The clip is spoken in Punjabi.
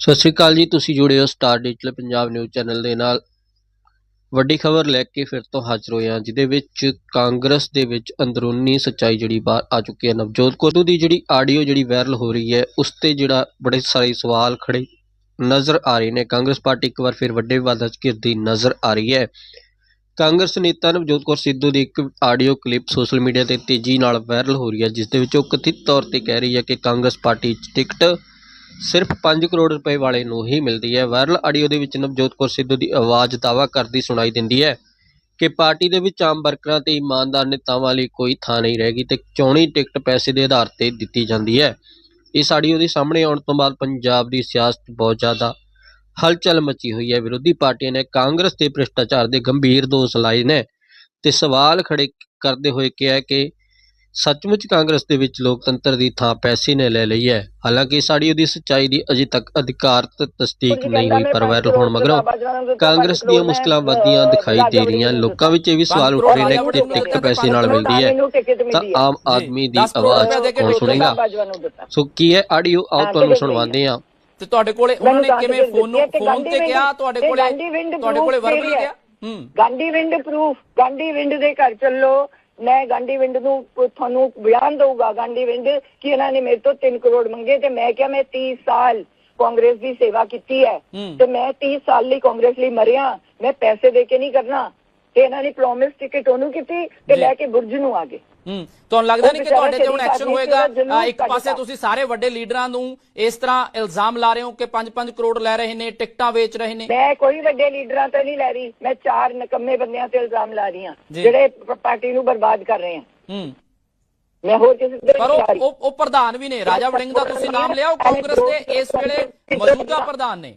ਸਤਿ ਸ਼੍ਰੀ ਅਕਾਲ ਜੀ, ਤੁਸੀਂ ਜੁੜੇ ਹੋ Star Digital Punjab News channel ਦੇ ਨਾਲ। ਵੱਡੀ ਖਬਰ ਲੈ ਕੇ ਫਿਰ ਤੋਂ ਹਾਜ਼ਰ ਹੋਏ ਹਾਂ, ਜਿਹਦੇ ਵਿੱਚ ਕਾਂਗਰਸ ਦੇ ਵਿੱਚ ਅੰਦਰੂਨੀ ਸੱਚਾਈ ਜਿਹੜੀ ਬਾਹਰ ਆ ਚੁੱਕੀ ਹੈ। ਨਵਜੋਤ ਕੌਰ ਦੀ ਜਿਹੜੀ ਆਡੀਓ ਜਿਹੜੀ ਵਾਇਰਲ ਹੋ ਰਹੀ ਹੈ, ਉਸ ਤੇ ਜਿਹੜਾ ਬੜੇ ਸਾਰੇ ਸਵਾਲ ਖੜੇ ਨਜ਼ਰ ਆ ਰਹੇ ਨੇ। ਕਾਂਗਰਸ ਪਾਰਟੀ ਇੱਕ ਵਾਰ ਫਿਰ ਵੱਡੇ ਵਿਵਾਦਾਂ 'ਚ ਘਿਰਦੀ ਨਜ਼ਰ ਆ ਰਹੀ ਹੈ। ਕਾਂਗਰਸ ਨੇਤਾ ਨਵਜੋਤ ਕੌਰ ਸਿੱਧੂ ਦੀ ਇੱਕ ਆਡੀਓ ਕਲਿੱਪ ਸੋਸ਼ਲ ਮੀਡੀਆ ਤੇ ਤੇਜ਼ੀ ਨਾਲ ਵਾਇਰਲ ਹੋ ਰਹੀ ਹੈ, ਜਿਸ ਦੇ ਵਿੱਚ ਉਹ ਕਥਿਤ ਤੌਰ ਤੇ ਕਹਿ ਰਹੀ ਹੈ ਕਿ ਕਾਂਗਰਸ ਪਾਰਟੀ 'ਚ ਟਿਕਟ ਸਿਰਫ 5 ਕਰੋੜ ਰੁਪਏ ਵਾਲੇ ਨੂੰ ਹੀ ਮਿਲਦੀ ਹੈ। ਵਾਇਰਲ ਆਡੀਓ ਦੇ ਵਿੱਚ ਨਵਜੋਤ ਕੌਰ ਸਿੱਧੂ ਦੀ ਆਵਾਜ਼ ਦਾਅਵਾ ਕਰਦੀ ਸੁਣਾਈ ਦਿੰਦੀ ਹੈ ਕਿ ਪਾਰਟੀ ਦੇ ਵਿੱਚ ਆਮ ਵਰਕਰਾਂ ਤੇ ਇਮਾਨਦਾਰ ਨੇਤਾਵਾਂ ਲਈ ਕੋਈ ਥਾਂ ਨਹੀਂ ਰਹੇਗੀ ਤੇ ਚੋਣੀ ਟਿਕਟ ਪੈਸੇ ਦੇ ਆਧਾਰ ਤੇ ਦਿੱਤੀ ਜਾਂਦੀ ਹੈ। ਇਸ ਆਡੀਓ ਦੇ ਸਾਹਮਣੇ ਆਉਣ ਤੋਂ ਬਾਅਦ ਪੰਜਾਬ ਦੀ ਸਿਆਸਤ ਬਹੁਤ ਜ਼ਿਆਦਾ ਹਲਚਲ ਮਚੀ ਹੋਈ ਹੈ। ਵਿਰੋਧੀ ਪਾਰਟੀਆਂ ਨੇ ਕਾਂਗਰਸ ਤੇ ਭ੍ਰਿਸ਼ਟਾਚਾਰ ਦੇ ਗੰਭੀਰ ਦੋਸ਼ ਲਾਏ ਨੇ ਤੇ ਸਵਾਲ ਖੜੇ ਕਰਦੇ ਹੋਏ ਕਿਹਾ ਕਿ ਸੱਚਮੁੱਚ ਕਾਂਗਰਸ ਦੇ ਵਿੱਚ ਲੋਕਤੰਤਰ ਦੀ ਥਾਂ ਪੈਸੇ ਨੇ ਲੈ ਲਈ ਹੈ। ਹਾਲਾਂਕਿ ਇਸ ਆਡੀਓ ਦੀ ਸੱਚਾਈ ਦੀ ਅਜੇ ਤੱਕ ਅਧਿਕਾਰਤ ਤਸਦੀਕ ਨਹੀਂ ਹੋਈ ਪਰ ਵਾਇਰਲ ਹੋਣ ਮਗਰੋਂ ਕਾਂਗਰਸ ਦੀਆਂ ਮੁਸ਼ਕਲਾਂ ਵੱਧਦੀਆਂ ਦਿਖਾਈ ਦੇ ਰਹੀਆਂ। ਲੋਕਾਂ ਵਿੱਚ ਇਹ ਵੀ ਸਵਾਲ ਉੱਠ ਰਹੇ ਨੇ ਕਿ ਟਿਕਟ ਪੈਸੇ ਨਾਲ ਮਿਲਦੀ ਹੈ। ਤਾਂ ਆਮ ਆਦਮੀ ਦੀ ਆਵਾਜ਼ ਕੌਣ ਸੁਣੇਗਾ ਸੋ ਕੀ ਹੈ? ਆਡੀਓ ਆਓ ਤੁਹਾਨੂੰ ਸੁਣਵਾਉਂਦੇ ਹਾਂ। ਤੇ ਤੁਹਾਡੇ ਕੋਲੇ ਉਹਨਾਂ ਕਿਵੇਂ ਫੋਨ ਫੋਨ ਤੇ ਕਿਹਾ? ਤੁਹਾਡੇ ਕੋਲੇ ਤੁਹਾਡੇ ਕੋਲੇ ਵਰਬਲੀ ਗਿਆ? ਹੂੰ Gandhi wind proof Gandhi wind ਦੇ ਘਰ ਚੱਲੋ। ਮੈਂ ਗਾਂਧੀ ਵਿੰਡ ਨੂੰ ਤੁਹਾਨੂੰ ਬਿਆਨ ਦਊਗਾ। ਗਾਂਧੀ ਵਿੰਡ ਕਿ ਇਹਨਾਂ ਨੇ ਮੇਰੇ ਤੋਂ 3 ਕਰੋੜ ਮੰਗੇ ਤੇ ਮੈਂ ਕਿਹਾ ਮੈਂ 30 ਸਾਲ ਕਾਂਗਰਸ ਦੀ ਸੇਵਾ ਕੀਤੀ ਹੂੰ। ਤੇ ਮੈਂ 30 ਸਾਲ ਲਈ ਕਾਂਗਰਸ ਲਈ ਮਰਿਆ। ਮੈਂ ਪੈਸੇ ਦੇ ਕੇ ਨਹੀਂ ਕਰਨਾ। ਤੇ ਇਹਨਾਂ ਨੇ ਪ੍ਰੋਮਿਸ ਟਿਕਟ ਉਹਨੂੰ ਕੀਤੀ ਤੇ। ਲੈ ਕੇ ਬੁਰਜ ਨੂੰ ਆ ਗਏ। ਹੂੰ ਤੁਹਾਨੂੰ ਲੱਗਦਾ ਨਹੀਂ ਕਿ ਤੁਹਾਡੇ ਤੇ ਹੁਣ ਐਕਸ਼ਨ ਹੋਏਗਾ? ਇੱਕ ਪਾਸੇ। ਤੁਸੀਂ ਸਾਰੇ ਵੱਡੇ ਲੀਡਰਾਂ ਨੂੰ ਇਸ ਤਰ੍ਹਾਂ ਇਲਜ਼ਾਮ ਲਾ ਰਹੇ ਹੋ ਕਿ 5-5 ਕਰੋੜ ਲੈ ਰਹੇ ਨੇ ਟਿਕਟਾਂ ਵੇਚ ਰਹੇ ਨੇ। ਮੈਂ ਕੋਈ ਵੱਡੇ ਲੀਡਰਾਂ ਤੇ ਨਹੀਂ ਲੈ ਰਹੀ ਮੈਂ ਚਾਰ ਨਕੰਮੇ ਬੰਦਿਆਂ ਤੇ ਇਲਜ਼ਾਮ ਲਾ ਰਹੀ ਹਾਂ। ਜਿਹੜੇ ਪਾਰਟੀ ਨੂੰ ਬਰਬਾਦ ਕਰ ਰਹੇ ਹਨ ਹੂੰ। ਮੈਂ ਹੋਰ ਕਿਸੇ ਤੇ ਪਰ ਉਹ- ਉਹ ਪ੍ਰਧਾਨ ਵੀ ਨੇ ਰਾਜਾ ਵੜਿੰਗ ਦਾ ਤੁਸੀਂ ਨਾਮ ਲਿਆ ਉਹ ਕਾਂਗਰਸ ਦੇ ਇਸ ਵੇਲੇ ਮੌਜੂਦਾ ਪ੍ਰਧਾਨ ਨੇ।